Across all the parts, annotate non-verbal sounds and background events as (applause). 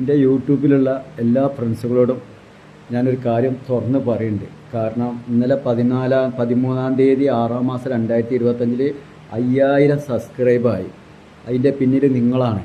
എന്റെ യൂട്യൂബിലുള്ള എല്ലാ ഫ്രണ്ട്സുകളോടും ഞാനൊരു കാര്യം തുറന്ന് പറയുന്നുണ്ട് കാരണം ഇന്നലെ പതിനാലാം പതിമൂന്നാം തീയതി ആറാം മാസം രണ്ടായിരത്തി ഇരുപത്തഞ്ചിൽ അയ്യായിരം സബ്സ്ക്രൈബായി. അതിന്റെ പിന്നിൽ നിങ്ങളാണ്.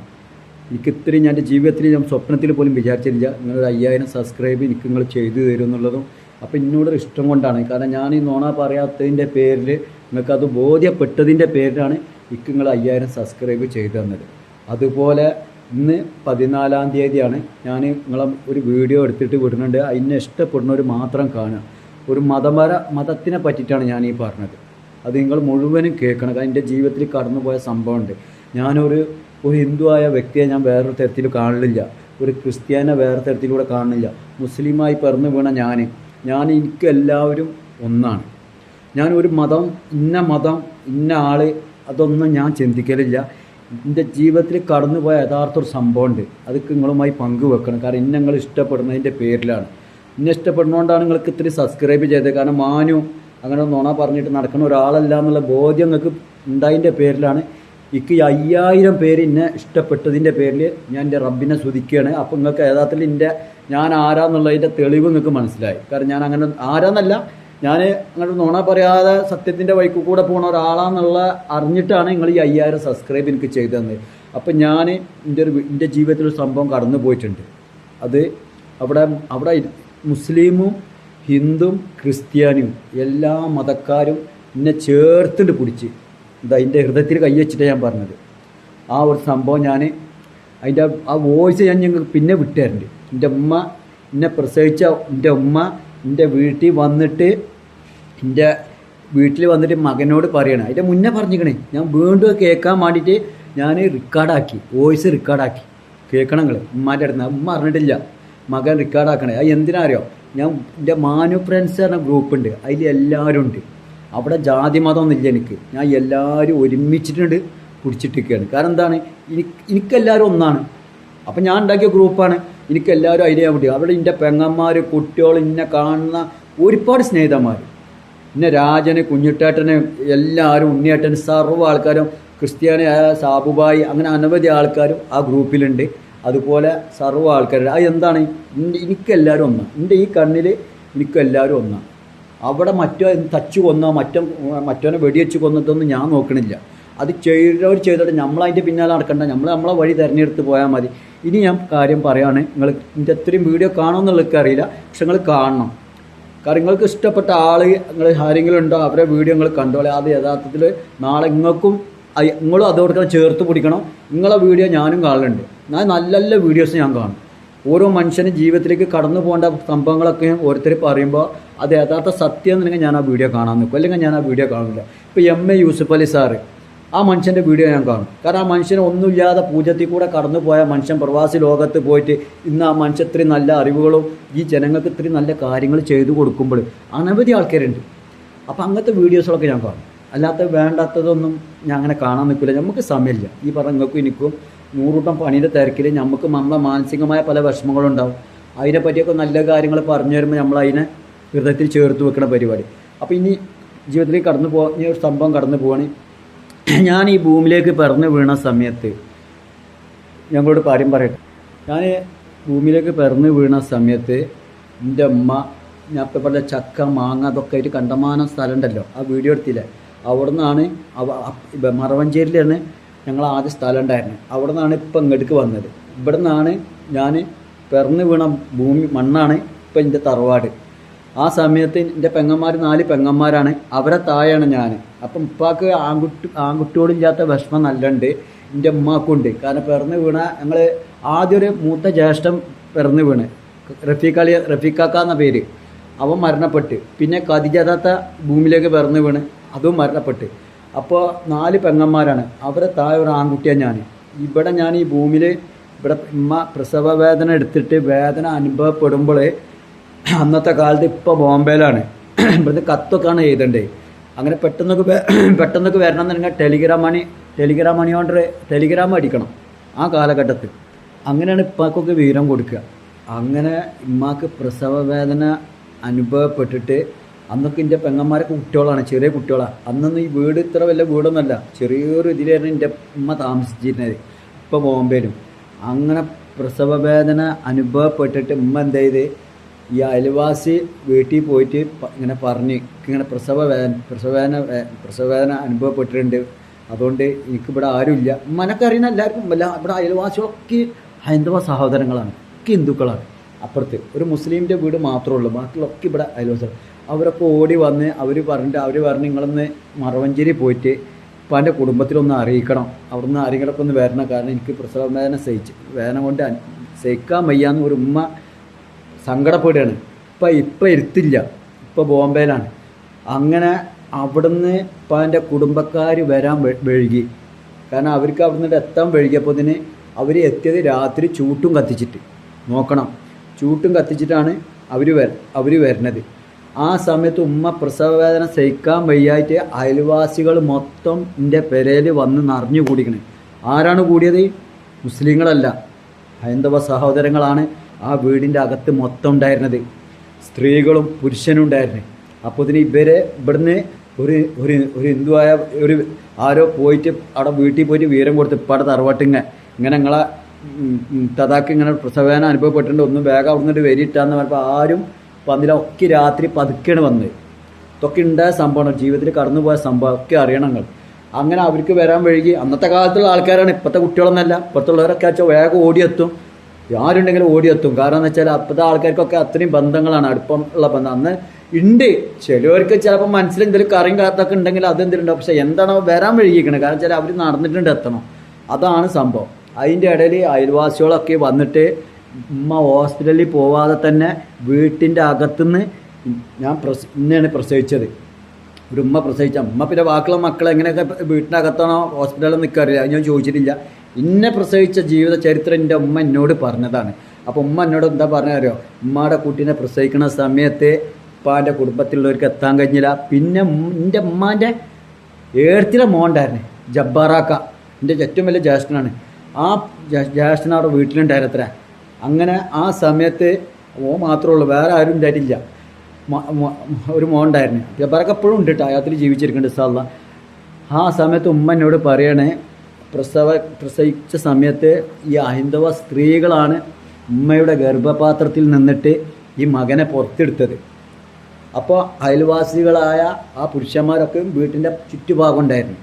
എനിക്ക് ഇത്രയും എന്റെ ജീവിതത്തിൽ ഞാൻ സ്വപ്നത്തിൽ പോലും വിചാരിച്ചില്ല നിങ്ങളൊരു അയ്യായിരം സബ്സ്ക്രൈബ് എനിക്ക് നിങ്ങൾ ചെയ്തു തരും എന്നുള്ളതും അപ്പോൾ എന്നോടൊരു ഇഷ്ടം കൊണ്ടാണ്. കാരണം ഞാൻ ഈ നോണ പറയാത്തതിന്റെ പേരിൽ നിങ്ങൾക്കത് ബോധ്യപ്പെട്ടതിന്റെ പേരിലാണ് എനിക്ക് നിങ്ങൾ അയ്യായിരം സബ്സ്ക്രൈബ് ചെയ്തു തന്നത്. അതുപോലെ ഇന്ന് പതിനാലാം തീയതിയാണ്. ഞാൻ നിങ്ങളെ ഒരു വീഡിയോ എടുത്തിട്ട് വിടുന്നുണ്ട്. അതിനെ ഇഷ്ടപ്പെടുന്നവർ മാത്രം കാണുക. ഒരു മതപര മതത്തിനെ പറ്റിയിട്ടാണ് ഞാൻ ഈ പറഞ്ഞത്. അത് നിങ്ങൾ മുഴുവനും കേൾക്കണം. കാരണം എന്റെ ജീവിതത്തിൽ കടന്നുപോയ സംഭവമുണ്ട്. ഞാനൊരു ഒരു ഹിന്ദു ആയ വ്യക്തിയെ ഞാൻ വേറൊരു തരത്തിൽ കാണില്ല ഒരു ക്രിസ്ത്യാനെ വേറെ തരത്തിലൂടെ കാണുന്നില്ല. മുസ്ലിമായി പിറന്നു വീണ ഞാൻ ഞാൻ എനിക്ക് എല്ലാവരും ഒന്നാണ്. ഞാൻ ഒരു മതം ഇന്ന മതം ഇന്ന ആൾ അതൊന്നും ഞാൻ ചിന്തിക്കലില്ല. എന്റെ ജീവിതത്തിൽ കടന്നുപോയ യഥാർത്ഥ ഒരു സംഭവമുണ്ട്. അത് നിങ്ങളുമായി പങ്കുവെക്കണം. കാരണം ഇന്നെ നിങ്ങൾ ഇഷ്ടപ്പെടുന്നതിന്റെ പേരിലാണ്. ഇന്നെ ഇഷ്ടപ്പെടുന്നതുകൊണ്ടാണ് നിങ്ങൾക്ക് ഇത്തിരി സബ്സ്ക്രൈബ് ചെയ്തത്. കാരണം മാനു അങ്ങനെ നോണ പറഞ്ഞിട്ട് നടക്കുന്ന ഒരാളല്ല എന്നുള്ള ബോധ്യം നിങ്ങൾക്ക് ഉണ്ടായതിന്റെ പേരിലാണ്. എനിക്ക് അയ്യായിരം പേര് എന്നെ ഇഷ്ടപ്പെട്ടതിന്റെ പേരിൽ ഞാൻ എന്റെ റബ്ബിനെ സ്തുതിക്കുകയാണ്. അപ്പോൾ നിങ്ങൾക്ക് യഥാർത്ഥത്തിൽ എന്റെ ഞാൻ ആരാന്നുള്ളതിന്റെ തെളിവ് നിങ്ങൾക്ക് മനസ്സിലായി. കാരണം ഞാൻ അങ്ങനെ ആരാന്നല്ല ഞാൻ അങ്ങോട്ട് നുണ പറയാതെ സത്യത്തിന്റെ വഴിക്ക് കൂടെ പോകുന്ന ഒരാളാന്നുള്ള അറിഞ്ഞിട്ടാണ് നിങ്ങൾ ഈ അയ്യായിരം സബ്സ്ക്രൈബ് എനിക്ക് ചെയ്തു തന്നത്. അപ്പം ഞാൻ എന്റെ ഒരു എന്റെ ജീവിതത്തിൽ ഒരു സംഭവം കടന്നു പോയിട്ടുണ്ട്. അത് അവിടെ അവിടെ മുസ്ലിമും ഹിന്ദും ക്രിസ്ത്യാനിയും എല്ലാ മതക്കാരും എന്നെ ചേർത്തിട്ട് പിടിച്ച് ഇതാ എന്റെ ഹൃദയത്തിൽ കൈ വെച്ചിട്ടാണ് ഞാൻ പറഞ്ഞത്. ആ ഒരു സംഭവം ഞാൻ അതിന്റെ ആ വോയിസ് ഞാൻ ഞങ്ങൾക്ക് പിന്നെ വിട്ടുതരുന്നുണ്ട് എന്റെ ഉമ്മ എന്നെ പ്രസവിച്ച എന്റെ ഉമ്മ എന്റെ വീട്ടിൽ വന്നിട്ട് എന്റെ വീട്ടിൽ വന്നിട്ട് മകനോട് പറയണം. അതിന്റെ മുന്നേ പറഞ്ഞിക്കണേ. ഞാൻ വീണ്ടും കേൾക്കാൻ വേണ്ടിയിട്ട് ഞാൻ റെക്കോർഡാക്കി വോയിസ് റെക്കോർഡാക്കി കേൾക്കണം നിങ്ങൾ ഉമ്മാന്റെ അടുത്ത് ഉമ്മ അറിഞ്ഞിട്ടില്ല. മകൻ റെക്കോർഡാക്കണേ അത് എന്തിനാ അറിയോ ഞാൻ എന്റെ മാനു ഫ്രണ്ട്സ് പറഞ്ഞ ഗ്രൂപ്പ് ഉണ്ട്. അതിൽ എല്ലാവരും ഉണ്ട്. അവിടെ ജാതി മതമൊന്നുമില്ല എനിക്ക്. ഞാൻ എല്ലാവരും ഒരുമിച്ചിട്ടുണ്ട് പിടിച്ചിട്ടിരിക്കുകയാണ് കാരണം എന്താണ്? എനിക്ക് എനിക്കെല്ലാവരും ഒന്നാണ്. അപ്പം ഞാൻ ഉണ്ടാക്കിയ ഗ്രൂപ്പാണ് എനിക്കെല്ലാവരും ഐഡിയ വേണ്ടി അവിടെ എന്റെ പെങ്ങന്മാർ കുട്ടികൾ ഇന്നെ കാണുന്ന ഒരുപാട് സ്നേഹിതന്മാർ പിന്നെ രാജന് കുഞ്ഞിട്ടേട്ടന് എല്ലാവരും ഉണ്ണിയേട്ടൻ സർവ ആൾക്കാരും ക്രിസ്ത്യാനിയായ സാബുബായി അങ്ങനെ അനവധി ആൾക്കാരും ആ ഗ്രൂപ്പിലുണ്ട്. അതുപോലെ സർവ ആൾക്കാരുടെ അത് എന്താണ്? എനിക്കെല്ലാവരും ഒന്നാണ് എന്റെ ഈ കണ്ണിൽ എനിക്കെല്ലാവരും ഒന്നാണ് അവിടെ മറ്റോ തച്ചു കൊന്നോ മറ്റോ മറ്റോനെ വെടിവെച്ച് കൊന്നിട്ടൊന്നും ഞാൻ നോക്കണില്ല. അത് ചെയ്തവർ ചെയ്തോട്ടെ. നമ്മളതിന്റെ പിന്നാലെ നടക്കണ്ട. നമ്മൾ നമ്മളെ വഴി തിരഞ്ഞെടുത്ത് പോയാൽ മതി. ഇനി ഞാൻ കാര്യം പറയുകയാണ് നിങ്ങൾ എന്റെ അത്രയും വീഡിയോ കാണുമെന്നുള്ളതൊക്കെ അറിയില്ല. പക്ഷെ നിങ്ങൾ കാണണം. കാരണം നിങ്ങൾക്ക് ഇഷ്ടപ്പെട്ട ആൾ നിങ്ങൾ ആരെങ്കിലും ഉണ്ടോ അവരെ വീഡിയോ നിങ്ങൾ കണ്ടോളെ. അത് യഥാർത്ഥത്തിൽ നാളെ നിങ്ങൾക്കും നിങ്ങളും അതോടൊപ്പം ചേർത്ത് പിടിക്കണം. നിങ്ങളെ വീഡിയോ ഞാനും കാണലുണ്ട്. ഞാൻ നല്ല നല്ല വീഡിയോസ് ഞാൻ കാണും. ഓരോ മനുഷ്യനും ജീവിതത്തിലേക്ക് കടന്നു പോകേണ്ട സംഭവങ്ങളൊക്കെ ഓരോരുത്തർ പറയുമ്പോൾ അത് യഥാർത്ഥ സത്യം എന്നുണ്ടെങ്കിൽ ഞാൻ ആ വീഡിയോ കാണാൻ നിൽക്കും. അല്ലെങ്കിൽ ഞാൻ ആ വീഡിയോ കാണുന്നില്ല. ഇപ്പോൾ M A Yusuf Ali sir ആ മനുഷ്യന്റെ വീഡിയോ ഞാൻ കാണും. കാരണം ആ മനുഷ്യന് ഒന്നുമില്ലാതെ പൂജത്തിൽ കൂടെ കടന്നു പോയ മനുഷ്യൻ പ്രവാസി ലോകത്ത് പോയിട്ട് ഇന്ന് ആ മനുഷ്യൻ ഇത്രയും നല്ല അറിവുകളും ഈ ജനങ്ങൾക്ക് ഇത്രയും നല്ല കാര്യങ്ങൾ ചെയ്തു കൊടുക്കുമ്പോൾ അനവധി ആൾക്കാരുണ്ട്. അപ്പോൾ അങ്ങനത്തെ വീഡിയോസുകളൊക്കെ ഞാൻ കാണും. അല്ലാത്ത വേണ്ടാത്തതൊന്നും ഞാൻ അങ്ങനെ കാണാൻ നിൽക്കില്ല. നമുക്ക് സമയമില്ല. ഈ പറഞ്ഞ നിങ്ങൾക്കും എനിക്കും നൂറുകൂട്ടം പണിയുടെ തിരക്കിൽ നമുക്ക് നമ്മളെ മാനസികമായ പല വിഷമങ്ങളുണ്ടാവും അതിനെപ്പറ്റിയൊക്കെ നല്ല കാര്യങ്ങൾ പറഞ്ഞു തരുമ്പോൾ നമ്മൾ അതിനെ ഹൃദയത്തിൽ ചേർത്ത് വെക്കുന്ന പരിപാടി. അപ്പോൾ ഇനി ജീവിതത്തിൽ കടന്നു പോ ഈ ഒരു സംഭവം കടന്നു പോവാണ്. (clears throat) ഞാൻ ഈ ഭൂമിയിലേക്ക് പിറന്നു വീണ സമയത്ത് ഞങ്ങളോട് കാര്യം പറയട്ടെ. ഞാൻ ഭൂമിയിലേക്ക് പിറന്നു വീണ സമയത്ത് എന്റെ അമ്മ ഞാൻ ഇപ്പം പറഞ്ഞ ചക്ക മാങ്ങ അതൊക്കെ ആയിട്ട് കണ്ടമാനം സ്ഥലം ഉണ്ടല്ലോ ആ വീഡിയോ എടുത്തില്ലേ? അവിടെ നിന്നാണ് മറവഞ്ചേരിയിലാണ് ഞങ്ങൾ ആദ്യ സ്ഥലം ഉണ്ടായിരുന്നത്. അവിടെ നിന്നാണ് ഇപ്പം ഇങ്ങോട്ടേക്ക് വന്നത്. ഇവിടെ നിന്നാണ് ഞാൻ പിറന്നു വീണ ഭൂമി മണ്ണാണ് ഇപ്പം എന്റെ തറവാട്. ആ സമയത്ത് എന്റെ പെങ്ങന്മാർ നാല് പെങ്ങന്മാരാണ്. അവരെ താഴെയാണ് ഞാൻ അപ്പം ഉപ്പാക്ക് ആൺകുട്ടി ആൺകുട്ടിയോടില്ലാത്ത വിഷമം നല്ലുണ്ട്. എന്റെ ഉമ്മാക്കുണ്ട് കാരണം പിറന്നു വീണ ഞങ്ങൾ ആദ്യം ഒരു മൂത്ത ജ്യേഷ്ഠം പിറന്നു വീണ്. റഫീഖ് അലി റഫീഖാക്ക എന്ന പേര്. അവൻ മരണപ്പെട്ട്. പിന്നെ കതിജാത്ത ഭൂമിയിലേക്ക് പിറന്നു വീണ്. അതും മരണപ്പെട്ട്. അപ്പോൾ നാല് പെങ്ങന്മാരാണ്. അവരെ താഴെ ഒരു ആൺകുട്ടിയാണ് ഞാൻ ഇവിടെ ഞാൻ ഈ ഭൂമിയിൽ ഇവിടെ ഉമ്മ പ്രസവ വേദന എടുത്തിട്ട് വേദന അനുഭവപ്പെടുമ്പോൾ അന്നത്തെ കാലത്ത് ഇപ്പോൾ ബോംബെയിലാണ്. ഇവിടുത്തെ കത്തൊക്കെയാണ് എഴുതണ്ടേ. അങ്ങനെ പെട്ടെന്നൊക്കെ പെട്ടെന്നൊക്കെ വരണം എന്നുണ്ടെങ്കിൽ ടെലിഗ്രാം മണി ടെലിഗ്രാം മണി കൊണ്ട് ടെലിഗ്രാം അടിക്കണം ആ കാലഘട്ടത്തിൽ. അങ്ങനെയാണ് ഇപ്പാക്കൊക്കെ വിവരം കൊടുക്കുക. അങ്ങനെ ഇമ്മാക്ക് പ്രസവ വേദന അനുഭവപ്പെട്ടിട്ട് അന്നൊക്കെ എന്റെ പെങ്ങന്മാരൊക്കെ കുട്ടികളാണ് ചെറിയ കുട്ടികളാണ് അന്നൊന്നും ഈ വീട് ഇത്ര വലിയ വീടൊന്നുമല്ല. ചെറിയൊരു ഇതിലായിരുന്നു എന്റെ ഉമ്മ താമസിച്ചിരുന്നത് ഇപ്പോൾ ബോംബെയിലും. അങ്ങനെ പ്രസവ വേദന അനുഭവപ്പെട്ടിട്ട് ഉമ്മ എന്ത് ചെയ്ത് ഈ അയൽവാസി വീട്ടിൽ പോയിട്ട് ഇങ്ങനെ പറഞ്ഞ് ഇങ്ങനെ പ്രസവ വേദന പ്രസവ വേദന പ്രസവ വേദന അനുഭവപ്പെട്ടിട്ടുണ്ട്. അതുകൊണ്ട് എനിക്കിവിടെ ആരുമില്ല. മനക്കറിയുന്ന എല്ലാവർക്കും അല്ല ഇവിടെ അയൽവാസികളൊക്കെ ഹൈന്ദവ സഹോദരങ്ങളാണ് ഒക്കെ ഹിന്ദുക്കളാണ്. അപ്പുറത്ത് ഒരു മുസ്ലിമിന്റെ വീട് മാത്രമേ ഉള്ളൂ ബാക്കിയുള്ളൊക്കെ ഇവിടെ അയൽവാസികൾ അവരൊക്കെ ഓടി വന്ന് അവർ പറഞ്ഞിട്ട് അവർ പറഞ്ഞ് നിങ്ങളൊന്ന് മറവഞ്ചേരി പോയിട്ട് ഉപ്പാന്റെ കുടുംബത്തിലൊന്ന് അറിയിക്കണം. അവിടുന്ന് ആരെങ്കിലുമൊക്കെ ഒന്ന് വരണം. കാരണം എനിക്ക് പ്രസവ വേദന സഹിച്ച് വേദന കൊണ്ട് സഹിക്കാൻ വയ്യാന്ന് ഒരു ഉമ്മ സങ്കടപ്പെടുകയാണ്. ഇപ്പം ഇപ്പം ഇരുത്തില്ല. ഇപ്പം ബോംബെയിലാണ്. അങ്ങനെ അവിടുന്ന് ഇപ്പം എന്റെ കുടുംബക്കാർ വരാൻ വെഴുകി കാരണം അവർക്ക് അവിടുന്ന് എത്താൻ വഴുകിയപ്പോൾ ഇതിന് അവർ എത്തിയത് രാത്രി ചൂട്ടും കത്തിച്ചിട്ട്. നോക്കണം. ചൂട്ടും കത്തിച്ചിട്ടാണ് അവർ വര അവർ വരുന്നത് ആ സമയത്ത് ഉമ്മ പ്രസവ വേദന സഹിക്കാൻ വയ്യായിട്ട് അയൽവാസികൾ മൊത്തം എന്റെ പെരയിൽ വന്ന് നിറഞ്ഞു കൂടിക്കണേ. ആരാണ് കൂടിയത്? മുസ്ലിങ്ങളല്ല. ഹൈന്ദവ സഹോദരങ്ങളാണ്. ആ വീടിന്റെ അകത്ത് മൊത്തം ഉണ്ടായിരുന്നത്. സ്ത്രീകളും പുരുഷനും ഉണ്ടായിരുന്നു. അപ്പോൾ ഇതിന് ഇവരെ ഇവിടുന്ന് ഒരു ഒരു ഒരു ഹിന്ദുവായ ഒരു ആരോ പോയിട്ട് അവിടെ വീട്ടിൽ പോയിട്ട് വീരം കൊടുത്ത് ഇപ്പാടെ തറവാട്ടിങ്ങ ഇങ്ങനെ ഉം, തതാക്ക് ഇങ്ങനെ പ്രസവേദന അനുഭവപ്പെട്ടിട്ടുണ്ട്. ഒന്ന് വേഗം അവിടെ നിന്നിട്ട് വരിയിട്ടാന്ന് പറഞ്ഞപ്പോൾ ആരും പന്നിലൊക്കെ രാത്രി പതുക്കെയാണ് വന്നത്. ഇതൊക്കെ ഉണ്ടായ സംഭവമാണ്. ജീവിതത്തിൽ കടന്നുപോയ സംഭവം ഒക്കെ അറിയണം നിങ്ങൾ. അങ്ങനെ അവർക്ക് വരാൻ വഴുകി. അന്നത്തെ കാലത്തുള്ള ആൾക്കാരാണ്. ഇപ്പോഴത്തെ കുട്ടികളൊന്നല്ല. ഇപ്പോഴത്തുള്ളവരൊക്കെ വെച്ചാൽ വേഗം ഓടിയെത്തും. ആരുണ്ടെങ്കിലും ഓടിയെത്തും. കാരണം എന്ന് വെച്ചാൽ അപ്പോഴത്തെ ആൾക്കാർക്കൊക്കെ അത്രയും ബന്ധങ്ങളാണ്. അടുപ്പം ഉള്ള ബന്ധം. അന്ന് ഉണ്ട് ചിലവർക്ക് ചിലപ്പോൾ മനസ്സിൽ എന്തെങ്കിലും കറിയും കാത്തൊക്കെ ഉണ്ടെങ്കിൽ ഉണ്ടാവും. പക്ഷെ എന്താണോ വരാൻ വഴുകിക്കണത് കാരണം വെച്ചാൽ അവർ നടന്നിട്ടുണ്ട് എത്തണം. അതാണ് സംഭവം. അതിന്റെ ഇടയിൽ അയൽവാസികളൊക്കെ വന്നിട്ട് ഉമ്മ ഹോസ്പിറ്റലിൽ പോവാതെ തന്നെ വീട്ടിന്റെ അകത്തുനിന്ന് ഞാൻ പ്രസ ഇന്നാണ് പ്രസവിച്ചത്. ഒരു ഉമ്മ പ്രസവിച്ച. ഉമ്മ പിന്നെ ബാക്കിയുള്ള മക്കൾ എങ്ങനെയൊക്കെ വീട്ടിനകത്താണോ ഹോസ്പിറ്റലിൽ നിൽക്കാറില്ല. അത് ഞാൻ ചോദിച്ചിട്ടില്ല. ഇന്നെ പ്രസവിച്ച ജീവിത ചരിത്രം എന്റെ ഉമ്മ എന്നോട് പറഞ്ഞതാണ്. അപ്പോൾ ഉമ്മ എന്നോട് എന്താ പറഞ്ഞറിയോ ഉമ്മയുടെ കുട്ടീനെ പ്രസവിക്കുന്ന സമയത്ത് ഉപ്പാന്റെ കുടുംബത്തിലുള്ളവർക്ക് എത്താൻ കഴിഞ്ഞില്ല. പിന്നെ എന്റെ ഉമ്മാന്റെ ഏഴത്തിലെ മോണ്ടായിരുന്നു ജബ്ബാറാക്ക എന്റെ ഏറ്റവും വലിയ ജ്യേഷ്ഠനാണ്. ആ ജ്യേഷ്ഠന അവിടെ വീട്ടിലുണ്ടായിരുന്നത്ര. അങ്ങനെ ആ സമയത്ത് ഓ മാത്രമേ ഉള്ളൂ വേറെ ആരും ഉണ്ടായിട്ടില്ല. ഒരു മോണ്ടായിരുന്നു. ജബ്ബാറൊക്കെ എപ്പോഴും ഉണ്ട് കേട്ടോ അയാത്തിൽ ജീവിച്ചിരിക്കുന്നുണ്ട് സാധാരണ ആ സമയത്ത് ഉമ്മ എന്നോട് പറയണേ പ്രസവ പ്രസവിച്ച സമയത്ത് ഈ ഹൈന്ദവ സ്ത്രീകളാണ് ഉമ്മയുടെ ഗർഭപാത്രത്തിൽ നിന്നിട്ട് ഈ മകനെ പുറത്തെടുത്തത്. അപ്പോൾ അയൽവാസികളായ ആ പുരുഷന്മാരൊക്കെ വീട്ടിന്റെ ചുറ്റുഭാഗം ഉണ്ടായിരുന്നു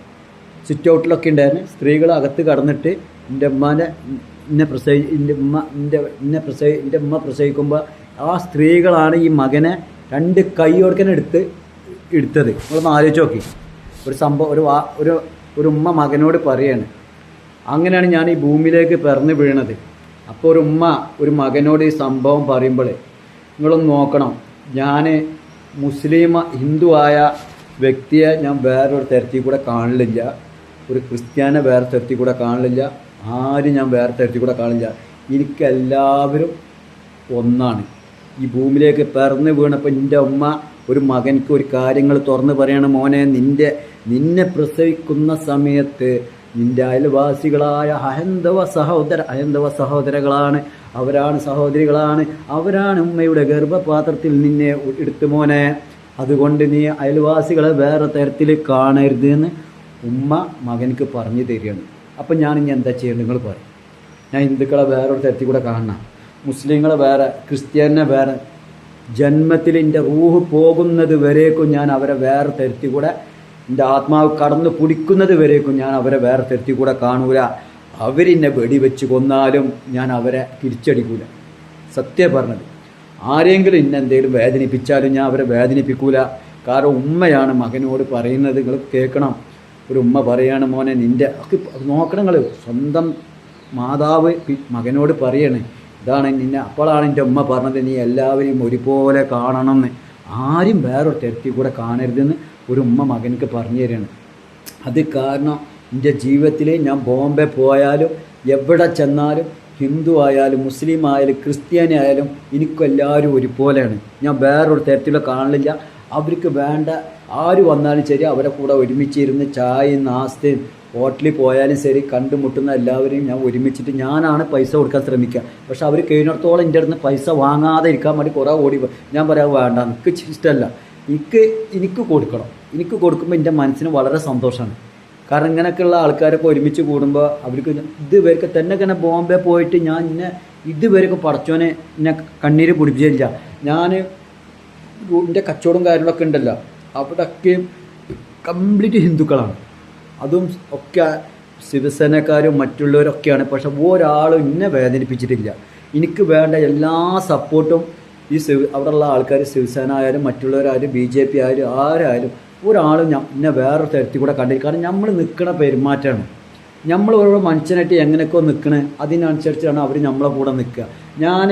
സിറ്റ് ഔട്ടിലൊക്കെ ഉണ്ടായിരുന്നു. സ്ത്രീകൾ അകത്ത് കടന്നിട്ട് എന്റെ ഉമ്മാനെ എന്നെ പ്രസവി എന്റെ ഉമ്മ എന്റെ എന്നെ പ്രസവി എന്റെ ഉമ്മ പ്രസവിക്കുമ്പോൾ ആ സ്ത്രീകളാണ് ഈ മകനെ രണ്ട് കൈ കൊടുക്കാൻ എടുത്ത് എടുത്തത്. നമ്മളൊന്ന് ആലോചിച്ച് നോക്കി. ഒരു സംഭവം ഒരു ഒരു ഒരു ഉമ്മ മകനോട് പറയാണ് അങ്ങനെയാണ് ഞാൻ ഈ ഭൂമിയിലേക്ക് പിറന്നു വീണത്. അപ്പോൾ ഒരു ഉമ്മ ഒരു മകനോട് ഈ സംഭവം പറയുമ്പോൾ നിങ്ങളൊന്ന് നോക്കണം. ഞാൻ മുസ്ലിം ഹിന്ദു ആയ വ്യക്തിയെ ഞാൻ വേറൊരു തരത്തിൽ കൂടെ കാണില്ല. ഒരു ക്രിസ്ത്യാനെ വേറെ തരത്തിൽ കൂടെ കാണില്ല. ആരും ഞാൻ വേറെ തരത്തിൽ കൂടെ കാണില്ല. എനിക്കെല്ലാവരും ഒന്നാണ്. ഈ ഭൂമിയിലേക്ക് പിറന്ന് വീണപ്പോൾ എന്റെ ഉമ്മ ഒരു മകൻക്ക് ഒരു കാര്യങ്ങൾ തുറന്ന് പറയണം മോനെ നിന്റെ നിന്നെ പ്രസവിക്കുന്ന സമയത്ത് നിന്റെ അയൽവാസികളായ അഹന്തവ സഹോദര അഹന്തവ സഹോദരകളാണ്. അവരാണ് സഹോദരികളാണ്. അവരാണ് ഉമ്മയുടെ ഗർഭപാത്രത്തിൽ നിന്നെ എടുത്തു മോനെ. അതുകൊണ്ട് നീ അയൽവാസികളെ വേറെ തരത്തിൽ കാണരുത് എന്ന് ഉമ്മ മകനക്ക് പറഞ്ഞു തരികയാണ്. അപ്പം ഞാൻ ഇനി എന്താ ചെയ്യേണ്ടത്? നിങ്ങൾ പറയും ഞാൻ ഹിന്ദുക്കളെ വേറൊരു തരത്തിൽ കൂടെ കാണണം. മുസ്ലിങ്ങളെ വേറെ ക്രിസ്ത്യാനിനെ വേറെ. ജന്മത്തിൽ എന്റെ റൂഹ് പോകുന്നത് വരേക്കും ഞാൻ അവരെ വേറെ തരത്തിൽ കൂടെ എന്റെ ആത്മാവ് കടന്നു പിടിക്കുന്നത് വരേക്കും ഞാൻ അവരെ വേറെ തെറ്റി കൂടെ കാണൂല. അവരെന്നെ വെടിവെച്ച് കൊന്നാലും ഞാൻ അവരെ തിരിച്ചടിക്കൂല. സത്യം പറഞ്ഞത്. ആരെങ്കിലും ഇന്ന എന്തെങ്കിലും വേദനിപ്പിച്ചാലും ഞാൻ അവരെ വേദനിപ്പിക്കൂല. കാരണം ഉമ്മയാണ് മകനോട് പറയുന്നത്. നിങ്ങൾ കേൾക്കണം. ഒരു ഉമ്മ പറയാണ് മോനെ നിന്റെ നോക്കണം നിങ്ങൾ. സ്വന്തം മാതാവ് മകനോട് പറയണേ. ഇതാണ് നിന്നെ അപ്പോഴാണ് എന്റെ ഉമ്മ പറഞ്ഞത്. നീ എല്ലാവരെയും ഒരുപോലെ കാണണമെന്ന്. ആരും വേറൊരു തരത്തിൽ കൂടെ കാണരുതെന്ന് ഒരു ഉമ്മ മകനക്ക് പറഞ്ഞു തരികയാണ് അത് കാരണം എന്റെ ജീവിതത്തിൽ ഞാൻ ബോംബെ പോയാലും എവിടെ ചെന്നാലും ഹിന്ദു ആയാലും മുസ്ലിം ആയാലും ക്രിസ്ത്യാനി ആയാലും എനിക്കെല്ലാവരും ഒരുപോലെയാണ്. ഞാൻ വേറൊരു തരത്തിലുള്ള കാണില്ല അവർക്ക് വേണ്ട ആര് വന്നാലും ശരി അവരെ കൂടെ ഒരുമിച്ചിരുന്ന് ചായയും നാസ്തയും ഹോട്ടലിൽ പോയാലും ശരി കണ്ടുമുട്ടുന്ന എല്ലാവരെയും ഞാൻ ഒരുമിച്ചിട്ട് ഞാനാണ് പൈസ കൊടുക്കാൻ ശ്രമിക്കുക. പക്ഷെ അവർ കഴിഞ്ഞിടത്തോളം എന്റെ അടുത്ത് പൈസ വാങ്ങാതെ ഇരിക്കാൻ വേണ്ടി കുറേ ഓടി ഞാൻ പറയാം വേണ്ട എനിക്ക് ഇഷ്ടമല്ല. എനിക്ക് എനിക്ക് കൊടുക്കണം. എനിക്ക് കൊടുക്കുമ്പോൾ എന്റെ മനസ്സിന് വളരെ സന്തോഷമാണ് കാരണം ഇങ്ങനെയൊക്കെയുള്ള ആൾക്കാരൊക്കെ ഒരുമിച്ച് കൂടുമ്പോൾ അവർക്ക് ഇതുവരെയൊക്കെ തന്നെ ഇങ്ങനെ ബോംബെ പോയിട്ട് ഞാൻ ഇന്നെ ഇതുവരെയൊക്കെ പടച്ചോനെ എന്നെ കണ്ണീര് പിടിപ്പിച്ചില്ല. ഞാൻ എന്റെ കച്ചവടം കാര്യങ്ങളൊക്കെ ഉണ്ടല്ലോ. അവിടെയൊക്കെ കംപ്ലീറ്റ് ഹിന്ദുക്കളാണ്. അതും ഒക്കെ ശിവസേനക്കാരും മറ്റുള്ളവരൊക്കെയാണ്. പക്ഷെ ഒരാളും എന്നെ വേദനിപ്പിച്ചിട്ടില്ല. എനിക്ക് വേണ്ട എല്ലാ സപ്പോർട്ടും ഈ ശിവ അവിടെയുള്ള ആൾക്കാർ ശിവസേന ആയാലും മറ്റുള്ളവരായാലും ബി ജെ പി ആയാലും ആരായാലും ഒരാളും എന്നെ വേറൊരു തരത്തിൽ കൂടെ കണ്ടില്ല കാരണം നമ്മൾ നിൽക്കുന്ന പെരുമാറ്റമാണ്. നമ്മൾ ഓരോ മനുഷ്യനായിട്ട് എങ്ങനെയൊക്കെ നിൽക്കണേ അതിനനുസരിച്ചാണ് അവർ നമ്മളെ കൂടെ നിൽക്കുക ഞാൻ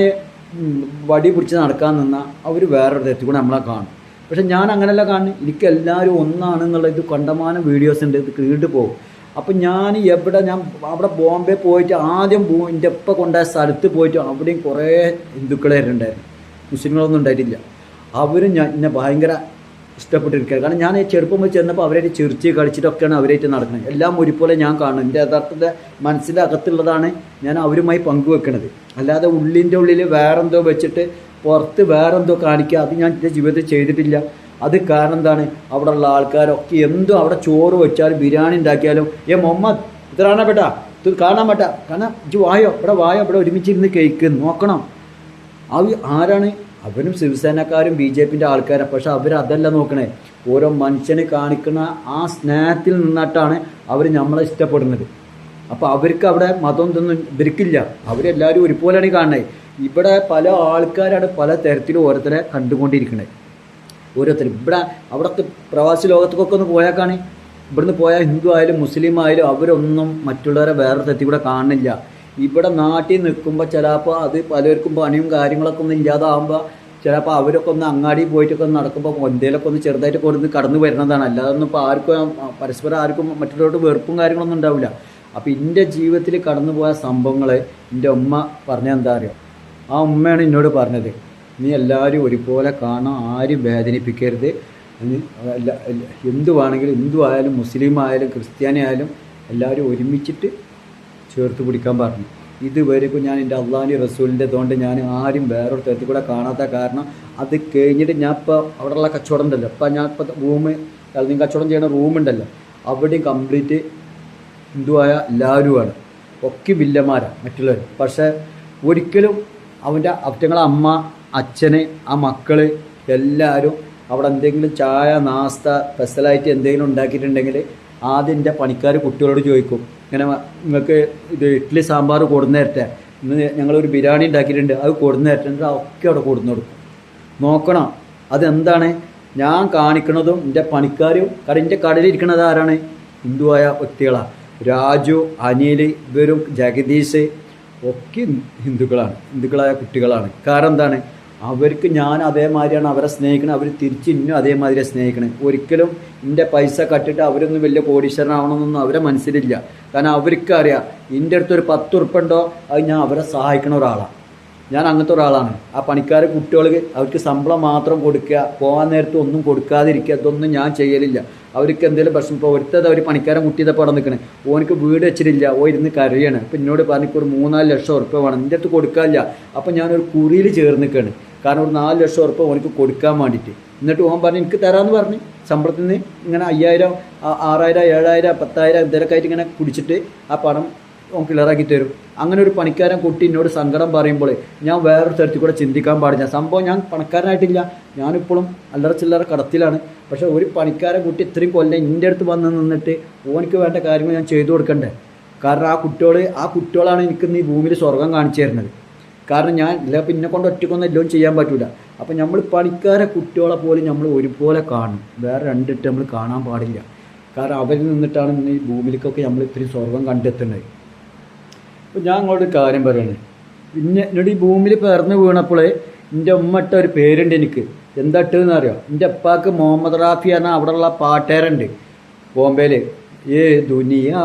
വടി പിടിച്ച് നടക്കാൻ നിന്നാൽ അവർ വേറൊരു തരത്തിൽ കൂടെ നമ്മളെ കാണും. പക്ഷെ ഞാൻ അങ്ങനെയല്ല കാണുന്നത്. എനിക്ക് എല്ലാവരും ഒന്നാണെന്നുള്ള ഇത് കണ്ടമാനം വീഡിയോസ് ഉണ്ട്. ഇത് കീട്ട് പോകും. അപ്പം ഞാൻ എവിടെ ഞാൻ അവിടെ ബോംബെ പോയിട്ട് ആദ്യം എന്റെ ഒപ്പം കൊണ്ടുപോയ സ്ഥലത്ത് പോയിട്ട് അവിടെയും കുറേ ഹിന്ദുക്കളെ ഉണ്ടായിരുന്നു മുസ്ലിങ്ങളൊന്നും ഉണ്ടായിട്ടില്ല. അവരും ഞാൻ എന്നെ ഭയങ്കര ഇഷ്ടപ്പെട്ടിരിക്കുകയാണ്. കാരണം ഞാൻ ഈ ചെറുപ്പം വെച്ച് ചെന്നപ്പോൾ അവരായിട്ട് ചിരിച്ച് കളിച്ചിട്ടൊക്കെയാണ് അവരായിട്ട് നടക്കുന്നത്. എല്ലാം ഒരുപോലെ ഞാൻ കാണും. എന്റെ യഥാർത്ഥത്തെ മനസ്സിന്റെ അകത്തുള്ളതാണ് ഞാൻ അവരുമായി പങ്കുവെക്കുന്നത് അല്ലാതെ ഉള്ളിന്റെ ഉള്ളിൽ വേറെന്തോ വെച്ചിട്ട് പുറത്ത് വേറെന്തോ കാണിക്കുക അത് ഞാൻ എന്റെ ജീവിതത്തിൽ ചെയ്തിട്ടില്ല. അത് കാരണം എന്താണ്? അവിടെ ഉള്ള ആൾക്കാരൊക്കെ എന്തോ അവിടെ ചോറ് വെച്ചാലും ബിരിയാണി ഉണ്ടാക്കിയാലും ഏ മുഹമ്മദ് ഇത്രാണ ബേട്ടാ ഇത് കാണാൻ പറ്റാ? കാരണം ഇത് വായോ? ഇവിടെ വായോ? ഇവിടെ ഒരുമിച്ചിരുന്ന് കേക്ക് നോക്കണം. അവ ആരാണ്? അവനും ശിവസേനക്കാരും ബി ജെ പിന്റെ ആൾക്കാരാണ് പക്ഷെ അവരതല്ല നോക്കണേ. ഓരോ മനുഷ്യന് കാണിക്കുന്ന ആ സ്നേഹത്തിൽ നിന്നിട്ടാണ് അവർ നമ്മളെ ഇഷ്ടപ്പെടുന്നത്. അപ്പോൾ അവർക്ക് അവിടെ മതം ഇതൊന്നും ഇവർക്കില്ല. അവരെല്ലാവരും ഒരുപോലെയാണ് കാണണേ. ഇവിടെ പല ആൾക്കാരാണ് പല തരത്തിലും ഓരോരുത്തരെ കണ്ടുകൊണ്ടിരിക്കുന്നത് ഓരോരുത്തർ ഇവിടെ അവിടുത്തെ പ്രവാസി ലോകത്തേക്കൊക്കെ ഒന്ന് പോയാക്കാണ് ഇവിടുന്ന് പോയാൽ ഹിന്ദു ആയാലും മുസ്ലിം ആയാലും അവരൊന്നും മറ്റുള്ളവരെ വേറെ തരത്തിൽ കൂടെ കാണുന്നില്ല. ഇവിടെ നാട്ടിൽ നിൽക്കുമ്പോൾ ചിലപ്പോൾ അത് പലർക്കും പണിയും കാര്യങ്ങളൊക്കെ ഒന്നും ഇല്ലാതാകുമ്പോൾ ചിലപ്പോൾ അവരൊക്കെ ഒന്ന് അങ്ങാടി പോയിട്ടൊക്കെ ഒന്ന് നടക്കുമ്പോൾ എന്തെങ്കിലുമൊക്കെ ഒന്ന് ചെറുതായിട്ട് ഒന്ന് കടന്നു വരുന്നതാണ്. അല്ലാതെ ഒന്നും ഇപ്പോൾ ആർക്കും പരസ്പരം ആർക്കും മറ്റുള്ളവരോട് വെറുപ്പും കാര്യങ്ങളൊന്നും ഉണ്ടാവില്ല. അപ്പോൾ എന്റെ ജീവിതത്തിൽ കടന്നു പോയ സംഭവങ്ങൾ എന്റെ ഉമ്മ പറഞ്ഞ എന്താ അറിയോ? ആ ഉമ്മയാണ് എന്നോട് പറഞ്ഞത്. നീ എല്ലാവരും ഒരുപോലെ കാണാൻ ആരും വേദനിപ്പിക്കരുത്. എന്ത് വേണമെങ്കിലും ഹിന്ദു മുസ്ലിം ആയാലും ക്രിസ്ത്യാനി ആയാലും എല്ലാവരും ഒരുമിച്ചിട്ട് ചേർത്ത് പിടിക്കാൻ പറഞ്ഞു. ഇതുവരെക്കും ഞാൻ എന്റെ അള്ളാഹി റസൂലിന്റെ തോണ്ട് ഞാൻ ആരും വേറൊരു തരത്തിൽ കൂടെ കാണാത്ത കാരണം അത് കഴിഞ്ഞിട്ട് ഞാൻ ഇപ്പോൾ അവിടെയുള്ള കച്ചവടം ഉണ്ടല്ലോ. ഇപ്പം ഞാൻ ഇപ്പോൾ റൂം അല്ലെങ്കിൽ കച്ചവടം ചെയ്യുന്ന റൂമുണ്ടല്ലോ അവിടെയും കംപ്ലീറ്റ് ഹിന്ദുവായ എല്ലാവരുമാണ്. ഒക്കെ വില്ലന്മാരാണ് മറ്റുള്ളവർ പക്ഷേ ഒരിക്കലും അവന്റെ അവറ്റങ്ങളെ അമ്മ അച്ഛന് ആ മക്കൾ എല്ലാവരും അവിടെ എന്തെങ്കിലും ചായ നാസ്ത സ്പെഷ്യലായിട്ട് എന്തെങ്കിലും ഉണ്ടാക്കിയിട്ടുണ്ടെങ്കിൽ ആദ്യം എന്റെ പണിക്കാർ കുട്ടികളോട് ചോദിക്കും ഇങ്ങനെ നിങ്ങൾക്ക് ഇത് ഇഡ്ഡലി സാമ്പാർ കൊടുന്നു ഇന്ന് ഞങ്ങളൊരു ബിരിയാണി ഉണ്ടാക്കിയിട്ടുണ്ട് അത് കൊടുന്നു തരട്ടെ ഒക്കെ അവിടെ കൊടുന്നു കൊടുക്കും. നോക്കണം അതെന്താണ്? ഞാൻ കാണിക്കണതും എന്റെ പണിക്കാരും കാരണം എന്റെ കടലിരിക്കണത് ആരാണ്? ഹിന്ദുവായ വ്യക്തികളാണ് രാജു അനിൽ ഇവരും ജഗദീഷ് ഒക്കെ ഹിന്ദുക്കളാണ് ഹിന്ദുക്കളായ കുട്ടികളാണ്. കാരണം എന്താണ്? അവർക്ക് ഞാൻ അതേമാതിരിയാണ് അവരെ സ്നേഹിക്കണത് അവർ തിരിച്ച് ഇന്നും അതേമാതിരി സ്നേഹിക്കണേ. ഒരിക്കലും എന്റെ പൈസ കട്ടിട്ട് അവരൊന്നും വലിയ കോടീശ്വരനാവണമെന്നൊന്നും അവരെ മനസ്സിലില്ല. കാരണം അവർക്ക് അറിയാം എന്റെ അടുത്തൊരു പത്ത് ഉറുപ്പുണ്ടോ അത് ഞാൻ അവരെ സഹായിക്കണ ഒരാളാണ് ഞാൻ അങ്ങനത്തെ ഒരാളാണ്. ആ പണിക്കാർ കുട്ടികൾക്ക് അവർക്ക് ശമ്പളം മാത്രം കൊടുക്കുക പോകാൻ നേരത്തെ ഒന്നും കൊടുക്കാതിരിക്കുക ഇതൊന്നും ഞാൻ ചെയ്യലില്ല. അവർക്ക് എന്തെങ്കിലും പ്രശ്നം ഇപ്പോൾ ഒരുത്തത് അവർ പണിക്കാരൻ മുട്ടിയത് അവിടെ നിൽക്കണേ. ഓനക്ക് വീട് വെച്ചിട്ടില്ല. ഓ ഇരുന്ന് കരയാണ്. അപ്പം എന്നോട് പറഞ്ഞ ഒരു മൂന്നാൽ ലക്ഷം ഉറുപ്പ്യ വേണം. എന്റെ അടുത്ത് കൊടുക്കാനില്ല. അപ്പം ഞാനൊരു കുറിയിൽ ചേർന്ന് നിൽക്കുകയാണ് കാരണം ഒരു നാല് ലക്ഷം ഉറുപ്പ്യ ഓനക്ക് കൊടുക്കാൻ വേണ്ടിയിട്ട്. എന്നിട്ട് ഓൻ പറഞ്ഞു എനിക്ക് തരാമെന്ന് പറഞ്ഞു. ശമ്പളത്തിൽ നിന്ന് ഇങ്ങനെ അയ്യായിരം ആറായിരം ഏഴായിരം പത്തായിരം എന്തെങ്കിലുമൊക്കെ ആയിട്ട് ഇങ്ങനെ കുടിച്ചിട്ട് ആ പണം ഓൻ ക്ലിയറാക്കി തരും അങ്ങനെ ഒരു പണിക്കാരൻ കുട്ടി എന്നോട് സങ്കടം പറയുമ്പോൾ ഞാൻ വേറൊരു തരത്തിൽ കൂടെ ചിന്തിക്കാൻ പാടില്ല. സംഭവം ഞാൻ പണക്കാരനായിട്ടില്ല. ഞാനിപ്പോഴും അല്ലറ ചില്ലറ കടത്തിലാണ്. പക്ഷേ ഒരു പണിക്കാരൻ കുട്ടി ഇത്രയും കൊല്ലം എന്റെ അടുത്ത് വന്ന് നിന്നിട്ട് ഓനിക്ക് വേണ്ട കാര്യങ്ങൾ ഞാൻ ചെയ്തു കൊടുക്കണ്ടേ? കാരണം ആ കുട്ടികൾ ആ കുട്ടികളാണ് എനിക്ക് ഈ ഭൂമിയിൽ സ്വർഗം കാണിച്ചു തരുന്നത്. കാരണം ഞാൻ ഇല്ല പിന്നെ കൊണ്ട് ഒറ്റക്കൊന്നും എല്ലാം ചെയ്യാൻ പറ്റില്ല അപ്പം നമ്മൾ പണിക്കാരെ കുട്ടികളെ പോലും നമ്മൾ ഒരുപോലെ കാണും വേറെ രണ്ടിട്ട് നമ്മൾ കാണാൻ പാടില്ല. കാരണം അവരിൽ നിന്നിട്ടാണ് ഈ ഭൂമിയിലേക്കൊക്കെ നമ്മൾ ഇത്രയും സ്വർഗം കണ്ടെത്തുന്നത്. അപ്പോൾ ഞാൻ അങ്ങോട്ട് കാര്യം പറയണേ പിന്നെ എന്നോട് ഈ ഭൂമിയിൽ പിറന്ന് വീണപ്പോൾ എൻ്റെ ഉമ്മ ഇട്ട ഒരു പേരുണ്ട് എനിക്ക് എന്താ ഇട്ടെന്ന് അറിയാം എൻ്റെ അപ്പാക്ക് മുഹമ്മദ് റാഫി എന്ന അവിടെയുള്ള പാട്ടേരുണ്ട് ബോംബെയിൽ ഏ ദുനിയാ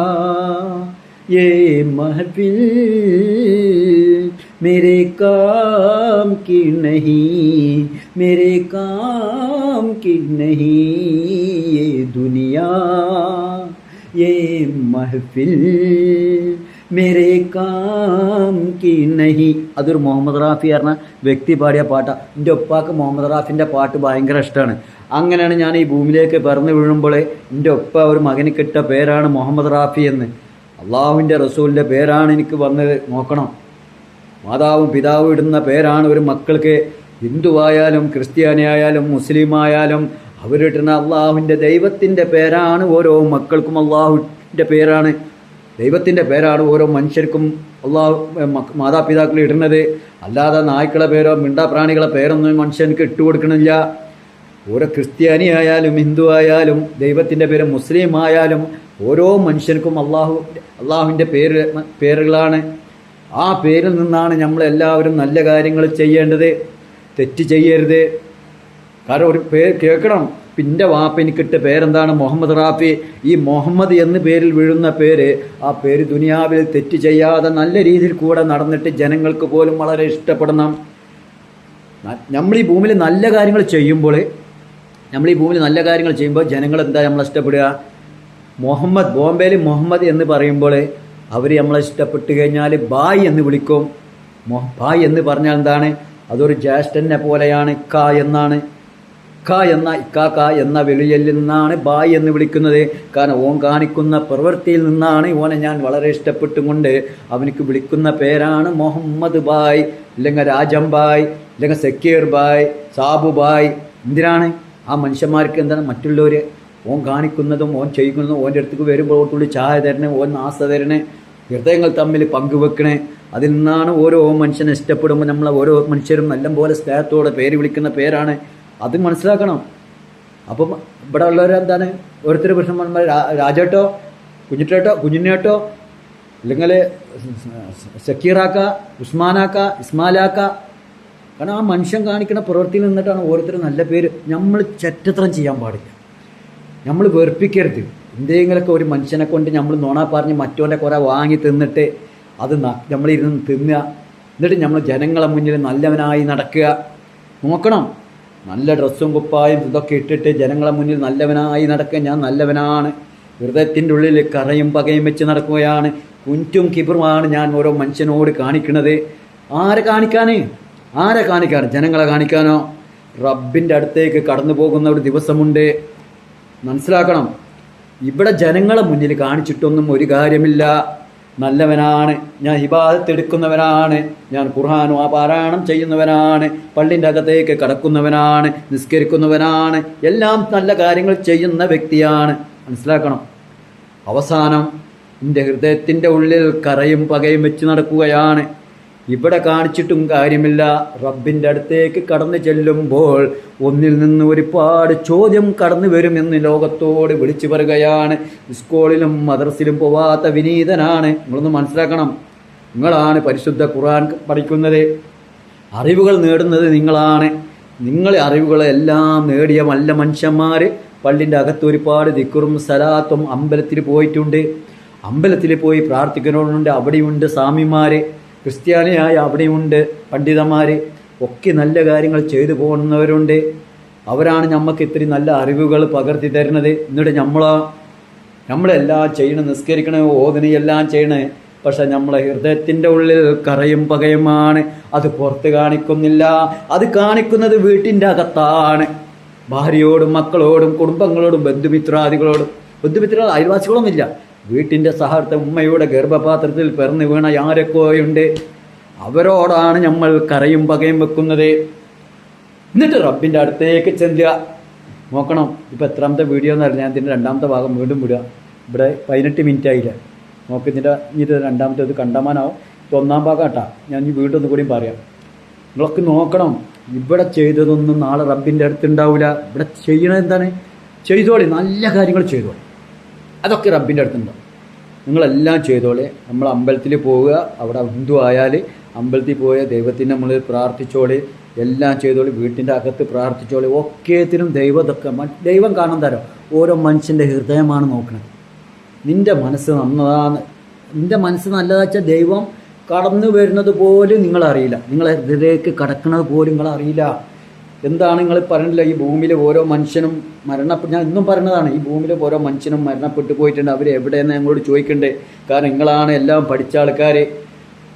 ये महफिल मेरे काम की नहीं मेरे काम की नहीं ये दुनिया ये महफिल മേരെ കാം കി നഹി. അതൊരു മുഹമ്മദ് റാഫി പറഞ്ഞ വ്യക്തി പാടിയ പാട്ടാണ് എന്റെ ഒപ്പാക്ക് മുഹമ്മദ് റാഫിന്റെ പാട്ട് ഭയങ്കര ഇഷ്ടമാണ്. അങ്ങനെയാണ് ഞാൻ ഈ ഭൂമിയിലേക്ക് പിറന്നു വീഴുമ്പോൾ എന്റെ ഒപ്പ ഒരു മകന് കിട്ട പേരാണ് മുഹമ്മദ് റാഫി എന്ന്. അള്ളാഹുവിന്റെ റസൂലിന്റെ പേരാണ് എനിക്ക് വന്നത് നോക്കണം. മാതാവും പിതാവും ഇടുന്ന പേരാണ് ഒരു മക്കൾക്ക് ഹിന്ദുവായാലും ക്രിസ്ത്യാനിയായാലും മുസ്ലിമായാലും അവരിടുന്ന അള്ളാഹുവിന്റെ ദൈവത്തിന്റെ പേരാണ് ഓരോ മക്കൾക്കും അള്ളാഹുവിന്റെ പേരാണ്. ദൈവത്തിന്റെ പേരാണ് ഓരോ മനുഷ്യർക്കും അള്ളാഹു മാതാപിതാക്കൾ ഇടുന്നത്. അല്ലാതെ നായ്ക്കളെ പേരോ മിണ്ടാപ്രാണികളെ പേരൊന്നും മനുഷ്യർക്ക് ഇട്ടുകൊടുക്കണില്ല ഓരോ ക്രിസ്ത്യാനി ആയാലും ഹിന്ദു ആയാലും ദൈവത്തിന്റെ പേര് മുസ്ലിം ആയാലും ഓരോ മനുഷ്യർക്കും അള്ളാഹു അള്ളാഹുവിന്റെ പേര് പേരുകളാണ്. ആ പേരിൽ നിന്നാണ് നമ്മൾ എല്ലാവരും നല്ല കാര്യങ്ങൾ ചെയ്യേണ്ടത്. തെറ്റ് ചെയ്യരുത്. കാരണം ഒരു പേര് കേൾക്കണം. പിന്നെ വാപ്പ എനിക്കിട്ട പേരെന്താണ് മുഹമ്മദ് റാഫി? ഈ മുഹമ്മദ് എന്ന് പേരിൽ വീഴുന്ന പേര് ആ പേര് ദുനിയാവിൽ തെറ്റ് ചെയ്യാതെ നല്ല രീതിയിൽ കൂടെ നടന്നിട്ട് ജനങ്ങൾക്ക് പോലും വളരെ ഇഷ്ടപ്പെടണം. നമ്മൾ ഈ ഭൂമിയിൽ നല്ല കാര്യങ്ങൾ ചെയ്യുമ്പോൾ നമ്മൾ ഈ ഭൂമിയിൽ നല്ല കാര്യങ്ങൾ ചെയ്യുമ്പോൾ ജനങ്ങൾ എന്താ നമ്മളെ ഇഷ്ടപ്പെടുക? മുഹമ്മദ് ബോംബെയിൽ മുഹമ്മദ് എന്ന് പറയുമ്പോൾ അവർ നമ്മളെ ഇഷ്ടപ്പെട്ട് കഴിഞ്ഞാൽ ബായ് എന്ന് വിളിക്കും. ബായ് എന്ന് പറഞ്ഞാൽ എന്താണ്? അതൊരു ജ്യേഷ്ഠനെ പോലെയാണ് ക എന്നാണ്. ക എന്ന ഇക്കാക്ക എന്ന വിളിയിൽ നിന്നാണ് ബായ് എന്ന് വിളിക്കുന്നത്. കാരണം ഓൻ കാണിക്കുന്ന പ്രവൃത്തിയിൽ നിന്നാണ് ഓനെ ഞാൻ വളരെ ഇഷ്ടപ്പെട്ടുകൊണ്ട് അവനക്ക് വിളിക്കുന്ന പേരാണ് മുഹമ്മദ് ബായ് ഇല്ലെങ്കിൽ രാജം ബായ് ഇല്ലെങ്കിൽ സക്കീർ ബായ് സാബു ബായ്. എന്തിനാണ്? ആ മനുഷ്യന്മാർക്ക് എന്താണ് മറ്റുള്ളവർ ഓൻ കാണിക്കുന്നതും ഓൻ ചെയ്യുന്നതും ഓന്റെ അടുത്തേക്ക് വരുമ്പോൾ ഓട്ടുള്ളി ചായ തരണേ ഓൻ നാസ തരണേ ഹൃദയങ്ങൾ തമ്മിൽ പങ്കുവെക്കണേ. അതിൽ നിന്നാണ് ഓരോ മനുഷ്യനെ ഇഷ്ടപ്പെടുമ്പോൾ നമ്മളെ ഓരോ മനുഷ്യരും നല്ലപോലെ സ്നേഹത്തോടെ പേര് വിളിക്കുന്ന പേരാണ് അത് മനസ്സിലാക്കണം. അപ്പം ഇവിടെ ഉള്ളവർ എന്താണ്? ഓരോരുത്തർ പ്രശ്നം രാജേട്ടോ കുഞ്ഞിട്ടേട്ടോ കുഞ്ഞിനേട്ടോ അല്ലെങ്കിൽ സക്കീറാക്ക ഉസ്മാനാക്ക ഇസ്മാലാക്ക. കാരണം ആ മനുഷ്യൻ കാണിക്കുന്ന പ്രവൃത്തിയിൽ നിന്നിട്ടാണ് ഓരോരുത്തർ നല്ല പേര്. നമ്മൾ ചറ്റത്രം ചെയ്യാൻ പാടില്ല. നമ്മൾ വെറുപ്പിക്കരുത്. എന്തെങ്കിലുമൊക്കെ ഒരു മനുഷ്യനെ കൊണ്ട് നമ്മൾ നുണ പറഞ്ഞ് മറ്റോന്റെ കുറെ വാങ്ങി തിന്നിട്ട് അത് നമ്മളിരുന്ന് തിന്നുക. എന്നിട്ട് നമ്മൾ ജനങ്ങളെ മുന്നിൽ നല്ലവനായി നടക്കുക. നോക്കണം. നല്ല ഡ്രസ്സും കുപ്പായും ഇതൊക്കെ ഇട്ടിട്ട് ജനങ്ങളെ മുന്നിൽ നല്ലവനായി നടക്കുക ഞാൻ നല്ലവനാണ്. ഹൃദയത്തിന്റെ ഉള്ളിൽ കറയും പകയും വെച്ച് നടക്കുകയാണ്. കുഞ്ചും കിബറുമാണ് ഞാൻ ഓരോ മനുഷ്യനോട് കാണിക്കുന്നത്. ആരെ കാണിക്കാനേ? ആരെ കാണിക്കാൻ ജനങ്ങളെ കാണിക്കാനോ? റബ്ബിന്റെ അടുത്തേക്ക് കടന്നു പോകുന്ന ഒരു ദിവസമുണ്ട്. മനസ്സിലാക്കണം. ഇവിടെ ജനങ്ങളെ മുന്നിൽ കാണിച്ചിട്ടൊന്നും ഒരു കാര്യമില്ല. നല്ലവനാണ്. ഞാൻ ഹിബാദത്ത് എടുക്കുന്നവനാണ് ഞാൻ ഖുർഹാനും ആ പാരായണം ചെയ്യുന്നവനാണ്. പള്ളിന്റെ അകത്തേക്ക് കടക്കുന്നവനാണ്. നിസ്കരിക്കുന്നവനാണ്. എല്ലാം നല്ല കാര്യങ്ങൾ ചെയ്യുന്ന വ്യക്തിയാണ്. മനസ്സിലാക്കണം? അവസാനം എന്റെ ഹൃദയത്തിന്റെ ഉള്ളിൽ കറയും പകയും വെച്ച് നടക്കുകയാണ്. ഇവിടെ കാണിച്ചിട്ടും കാര്യമില്ല. റബ്ബിന്റെ അടുത്തേക്ക് കടന്നു ചെല്ലുമ്പോൾ ഒന്നിൽ നിന്ന് ഒരുപാട് ചോദ്യം കടന്നു വരുമെന്ന് ലോകത്തോട് വിളിച്ചു പറയുകയാണ്. സ്കൂളിലും മദ്രസിലും പോവാത്ത വിനീതനാണ്. നിങ്ങളൊന്ന് മനസ്സിലാക്കണം. നിങ്ങളാണ് പരിശുദ്ധ ഖുർആൻ പഠിക്കുന്നത്. അറിവുകൾ നേടുന്നത് നിങ്ങളാണ്. നിങ്ങളെ അറിവുകളെല്ലാം നേടിയ നല്ല മനുഷ്യന്മാർ പള്ളിന്റെ അകത്ത് ഒരുപാട് ദിക്കുറും സലാത്തും അമ്പലത്തിൽ പോയിട്ടുണ്ട്. അമ്പലത്തിൽ പോയി പ്രാർത്ഥിക്കുന്നവരുണ്ട്. അവിടെയുണ്ട് സ്വാമിമാർ ക്രിസ്ത്യാനിയായ അവിടെയുണ്ട് പണ്ഡിതന്മാർ ഒക്കെ നല്ല കാര്യങ്ങൾ ചെയ്തു പോകുന്നവരുണ്ട്. അവരാണ് നമുക്ക് ഇത്രയും നല്ല അറിവുകൾ പകർത്തി തരുന്നത്. എന്നിട്ട് നമ്മളാ നമ്മളെല്ലാം ചെയ്യണം നിസ്കരിക്കണേ ഓതിന് എല്ലാം ചെയ്യണേ. പക്ഷെ നമ്മളെ ഹൃദയത്തിന്റെ ഉള്ളിൽ കറയും പകയുമാണ്. അത് പുറത്ത് കാണിക്കുന്നില്ല. അത് കാണിക്കുന്നത് വീട്ടിന്റെ അകത്താണ്. ഭാര്യയോടും മക്കളോടും കുടുംബങ്ങളോടും ബന്ധുമിത്രാദികളോടും. ബന്ധുമിത്ര അയൽവാസികളൊന്നുമില്ല. വീട്ടിന്റെ സഹാർത്ഥ ഉമ്മയുടെ ഗർഭപാത്രത്തിൽ പിറന്നു വീണ ആരൊക്കെയുണ്ട് അവരോടാണ് നമ്മൾ കരയും പകയും വെക്കുന്നത്. എന്നിട്ട് റബ്ബിന്റെ അടുത്തേക്ക് ചെല്ലുക. നോക്കണം ഇപ്പം എത്രാമത്തെ വീഡിയോ എന്ന് പറഞ്ഞാൽ ഇതിന്റെ രണ്ടാമത്തെ ഭാഗം വീണ്ടും വിടുക. ഇവിടെ പതിനെട്ട് മിനിറ്റ് ആയില്ല. നോക്ക് ഇതിന്റെ ഇത് രണ്ടാമത്തെ ഇത് കണ്ടമാനാവും. ഇത് ഒന്നാം ഭാഗം കേട്ടാ. ഞാൻ ഈ വീണ്ടും ഒന്നും കൂടിയും പറയാം. നിങ്ങളൊക്കെ നോക്കണം ഇവിടെ ചെയ്തതൊന്നും നാളെ റബ്ബിന്റെ അടുത്തുണ്ടാവില്ല ഇവിടെ ചെയ്യണത് എന്താണ്? ചെയ്തോളി നല്ല കാര്യങ്ങൾ ചെയ്തോളി. അതൊക്കെ റബ്ബിന്റെ അടുത്തുണ്ടാവും നിങ്ങളെല്ലാം ചെയ്തോളെ. നമ്മൾ അമ്പലത്തിൽ പോവുക. അവിടെ ഹിന്ദു ആയാൽ അമ്പലത്തിൽ പോയ ദൈവത്തിന്റെ നമ്മൾ പ്രാർത്ഥിച്ചോളെ. എല്ലാം ചെയ്തോളി. വീട്ടിന്റെ അകത്ത് പ്രാർത്ഥിച്ചോളി. ഒക്കേത്തിനും ദൈവതൊക്കെ ദൈവം കാണാൻ തരാം ഓരോ മനുഷ്യന്റെ ഹൃദയമാണ് നോക്കുന്നത് നിന്റെ മനസ്സ് നന്നതാണ്. നിന്റെ മനസ്സ് നല്ലതാ വെച്ചാൽ ദൈവം കടന്നു വരുന്നത് പോലും നിങ്ങളറിയില്ല. നിങ്ങളെ ഹൃദയത്തിലേക്ക് കടക്കുന്നത് പോലും നിങ്ങളറിയില്ല. എന്താണ് നിങ്ങൾ പറഞ്ഞില്ല ഈ ഭൂമിയിലെ ഓരോ മനുഷ്യനും മരണപ്പെട്ട് ഞാൻ ഇന്നും പറഞ്ഞതാണ് ഈ ഭൂമിയിലെ ഓരോ മനുഷ്യനും മരണപ്പെട്ടു പോയിട്ടുണ്ട്. അവർ എവിടെയെന്ന് ഞങ്ങളോട് ചോദിക്കണ്ടേ? കാരണം നിങ്ങളാണ് എല്ലാം പഠിച്ച ആൾക്കാർ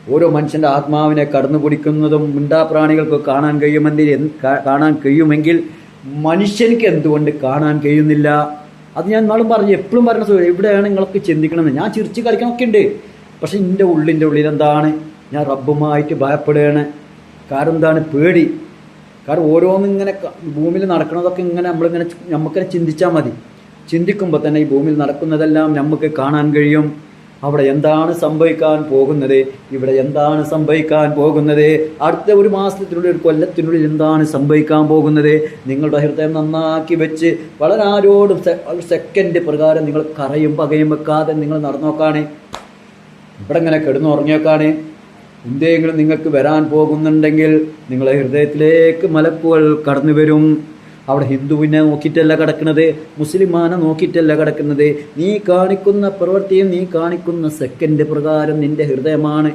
ഓരോ മനുഷ്യന്റെ ആത്മാവിനെ കടന്നു കുടിക്കുന്നതും മിണ്ടാപ്രാണികൾക്ക് കാണാൻ കഴിയുമെങ്കിൽ കാണാൻ കഴിയുമെങ്കിൽ മനുഷ്യനിക്ക് എന്തുകൊണ്ട് കാണാൻ കഴിയുന്നില്ല? അത് ഞാൻ നാളും പറഞ്ഞു എപ്പോഴും പറഞ്ഞ സുഖം എവിടെയാണ് നിങ്ങൾക്ക് ചിന്തിക്കണമെന്ന് ഞാൻ ചിരിച്ച് കളിക്കണമൊക്കെ ഉണ്ട്. പക്ഷെ എന്റെ ഉള്ളിന്റെ ഉള്ളിൽ എന്താണ്? ഞാൻ റബ്ബുമായിട്ട് ഭയപ്പെടുകയാണ്. കാരണം എന്താണ്? പേടി. കാരണം ഓരോന്നും ഇങ്ങനെ ഭൂമിയിൽ നടക്കുന്നതൊക്കെ ഇങ്ങനെ നമ്മളിങ്ങനെ നമുക്കിങ്ങനെ ചിന്തിച്ചാൽ മതി. ചിന്തിക്കുമ്പോൾ തന്നെ ഈ ഭൂമിയിൽ നടക്കുന്നതെല്ലാം നമുക്ക് കാണാൻ കഴിയും. അവിടെ എന്താണ് സംഭവിക്കാൻ പോകുന്നത്? ഇവിടെ എന്താണ് സംഭവിക്കാൻ പോകുന്നത്? അടുത്ത ഒരു മാസത്തിനുള്ളിൽ ഒരു കൊല്ലത്തിനുള്ളിൽ എന്താണ് സംഭവിക്കാൻ പോകുന്നത്? നിങ്ങളുടെ ഹൃദയം നന്നാക്കി വെച്ച് വളരെ ആരോടും സെക്കൻഡ് പ്രകാരം നിങ്ങൾ കറയും പകയും വെക്കാതെ നിങ്ങൾ നടന്നു നോക്കാണ് ഇവിടെ ഇങ്ങനെ കിടന്നുറങ്ങിയേക്കാണ്. എന്തെങ്കിലും നിങ്ങൾക്ക് വരാൻ പോകുന്നുണ്ടെങ്കിൽ നിങ്ങളെ ഹൃദയത്തിലേക്ക് മലക്കുകൾ കടന്നു വരും. അവിടെ ഹിന്ദുവിനെ നോക്കിയിട്ടല്ല കിടക്കുന്നത് മുസ്ലിമാനെ നോക്കിയിട്ടല്ല കിടക്കുന്നത്. നീ കാണിക്കുന്ന പ്രവൃത്തിയും നീ കാണിക്കുന്ന സെക്കൻഡ് പ്രകാരം നിന്റെ ഹൃദയമാണ്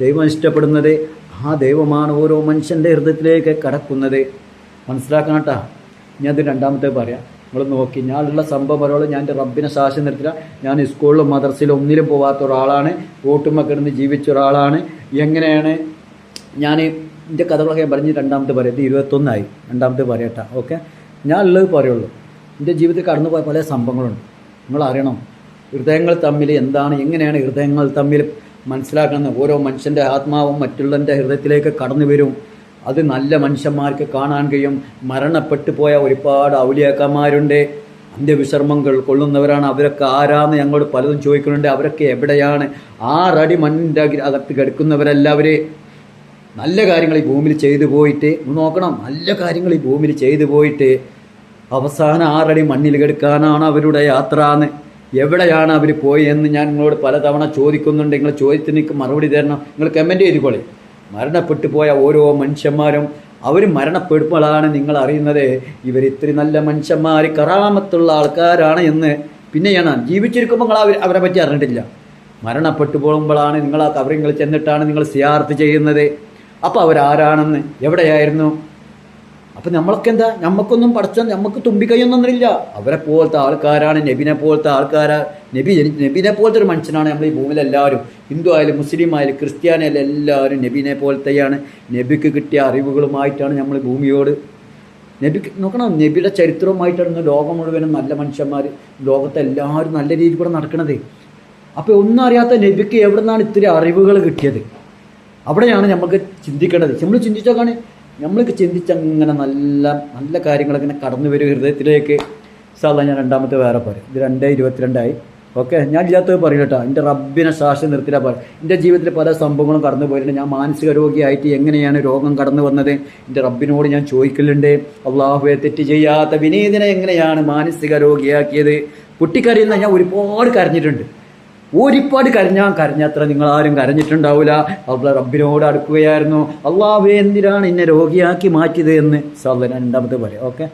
ദൈവം ഇഷ്ടപ്പെടുന്നത്. ആ ദൈവമാണ് ഓരോ മനുഷ്യന്റെ ഹൃദയത്തിലേക്ക് കടക്കുന്നത്. മനസ്സിലാക്കണം കേട്ടാ? ഞാൻ അത് രണ്ടാമത്തെ പറയാം. നിങ്ങൾ നോക്കി ഞാനുള്ള സംഭവം ഒരാൾ ഞാൻ എന്റെ റബ്ബിനെ സാക്ഷ്യം നിർത്തില്ല ഞാൻ സ്കൂളിലും മദർസിലും ഒന്നിലും പോവാത്ത ഒരാളാണ്. റോട്ടുമ്മ ജീവിച്ച ഒരാളാണ്. എങ്ങനെയാണ്? ഞാൻ എന്റെ കഥകളൊക്കെ ഞാൻ പറഞ്ഞ് രണ്ടാമത്തെ പറയാം. ഇത് ഇരുപത്തൊന്നായി. രണ്ടാമത്തെ പറയട്ടെ. ഓക്കെ? ഞാൻ ഉള്ളത് പറയുള്ളൂ. എന്റെ ജീവിതത്തിൽ കടന്നു പോയ പല സംഭവങ്ങളുണ്ട്. നിങ്ങൾ അറിയണം. ഹൃദയങ്ങൾ തമ്മിൽ എന്താണ് എങ്ങനെയാണ് ഹൃദയങ്ങൾ തമ്മിൽ മനസ്സിലാക്കുന്നത് ഓരോ മനുഷ്യന്റെ ആത്മാവും മറ്റുള്ളവന്റെ ഹൃദയത്തിലേക്ക് കടന്നു വരും. അത് നല്ല മനുഷ്യന്മാർക്ക് കാണാൻ കഴിയും. മരണപ്പെട്ടു പോയ ഒരുപാട് ഔലിയാക്കന്മാരുണ്ട്. അന്ത്യവിശ്രമങ്ങൾ കൊള്ളുന്നവരാണ്. അവരൊക്കെ ആരാന്ന് ഞങ്ങളോട് പലതും ചോദിക്കുന്നുണ്ട്. അവരൊക്കെ എവിടെയാണ്? ആറടി മണ്ണിന്റെ അക- അകത്ത് കിടക്കുന്നവരെല്ലാവരെ നല്ല കാര്യങ്ങൾ ഈ ഭൂമിയിൽ ചെയ്തു പോയിട്ട് നോക്കണം. നല്ല കാര്യങ്ങൾ ഈ ഭൂമിയിൽ ചെയ്തു പോയിട്ട് അവസാനം ആറടി മണ്ണിൽ കിടക്കാനാണ് അവരുടെ യാത്ര എന്ന് എവിടെയാണ് അവർ പോയി എന്ന് ഞാൻ നിങ്ങളോട് പലതവണ ചോദിക്കുന്നുണ്ട്. നിങ്ങൾ ചോദ്യത്തിന് മറുപടി തരണം. നിങ്ങൾ കമന്റ് ചെയ്തുകൊള്ളി. മരണപ്പെട്ടു പോയ ഓരോ മനുഷ്യന്മാരും അവർ മരണപ്പെടുമ്പോഴാണ് നിങ്ങൾ അറിയുന്നത് ഇവർ ഇത്ര നല്ല മനുഷ്യന്മാർ കറാമത്തുള്ള ആൾക്കാരാണ് എന്ന്. പിന്നെയാണ് ജീവിച്ചിരിക്കുമ്പോൾ നിങ്ങൾ അവർ അവരെ പറ്റി അറിഞ്ഞിട്ടില്ല. മരണപ്പെട്ടു പോകുമ്പോഴാണ് നിങ്ങൾ ആ കവറിങ്ങൾ ചെന്നിട്ടാണ് നിങ്ങൾ സിയാർത്ത് ചെയ്യുന്നത്. അപ്പോൾ അവരാരാണെന്ന്? എവിടെയായിരുന്നു? അപ്പം നമ്മളൊക്കെ എന്താ? നമുക്കൊന്നും പഠിച്ച നമുക്ക് തുമ്പിക്കൈയൊന്നുമില്ല അവരെ പോലത്തെ ആൾക്കാരാണ് നബിനെ പോലത്തെ ആൾക്കാരാ. നബി നബിനെ പോലത്തെ ഒരു മനുഷ്യനാണ് നമ്മൾ ഈ ഭൂമിയിൽ എല്ലാവരും. ഹിന്ദു ആയാലും മുസ്ലിം ആയാലും ക്രിസ്ത്യാനി ആയാലും എല്ലാവരും നബിനെ പോലത്തെയാണ്. നബിക്ക് കിട്ടിയ അറിവുകളുമായിട്ടാണ് നമ്മൾ ഭൂമിയോട്. നബി നോക്കണം? നബിയുടെ ചരിത്രവുമായിട്ടാണ് ലോകം മുഴുവനും നല്ല മനുഷ്യന്മാർ ലോകത്തെ എല്ലാവരും നല്ല രീതിയിൽ കൂടെ നടക്കണത്. അപ്പോൾ ഒന്നും അറിയാത്ത നബിക്ക് എവിടെ നിന്നാണ് ഇത്തിരി അറിവുകൾ കിട്ടിയത്? അവിടെയാണ് നമുക്ക് ചിന്തിക്കേണ്ടത്. നമ്മൾ ചിന്തിച്ചോക്കാണ്. നമ്മൾക്ക് ചിന്തിച്ചങ്ങനെ നല്ല നല്ല കാര്യങ്ങളൊക്കെ ഇങ്ങനെ കടന്നു വരും ഹൃദയത്തിലേക്ക്. സാധാരണ ഞാൻ രണ്ടാമത്തെ വേറെ പറയും ഇത് രണ്ട് ഇരുപത്തിരണ്ടായി. ഓക്കെ ഞാൻ ഇല്ലാത്തത് പറയും കേട്ടോ എന്റെ റബ്ബിനെ സാക്ഷ്യം നിർത്തില്ല പറയും എന്റെ ജീവിതത്തിൽ പല സംഭവങ്ങളും കടന്നു പോയിട്ടുണ്ട്. ഞാൻ മാനസിക രോഗിയായിട്ട് എങ്ങനെയാണ് രോഗം കടന്നു വന്നത്? എന്റെ റബ്ബിനോട് ഞാൻ ചോദിക്കലുണ്ട്. അള്ളാഹുവെ തെറ്റ് ചെയ്യാത്ത വിനീതിനെ എങ്ങനെയാണ് മാനസിക രോഗിയാക്കിയത്? കുട്ടിക്കരയുന്ന ഞാൻ ഒരുപാട് കരഞ്ഞിട്ടുണ്ട്. ഒരുപാട് കരഞ്ഞാൽ കരഞ്ഞത്ര നിങ്ങൾ ആരും കരഞ്ഞിട്ടുണ്ടാവില്ല അള്ള റബ്ബിനോട് അടുക്കുകയായിരുന്നു. അള്ളാഹു എന്തിനാണ് എന്നെ രോഗിയാക്കി മാറ്റിയത് എന്ന്? സാധാരണ രണ്ടാമത്തെ പറയാം ഓക്കെ?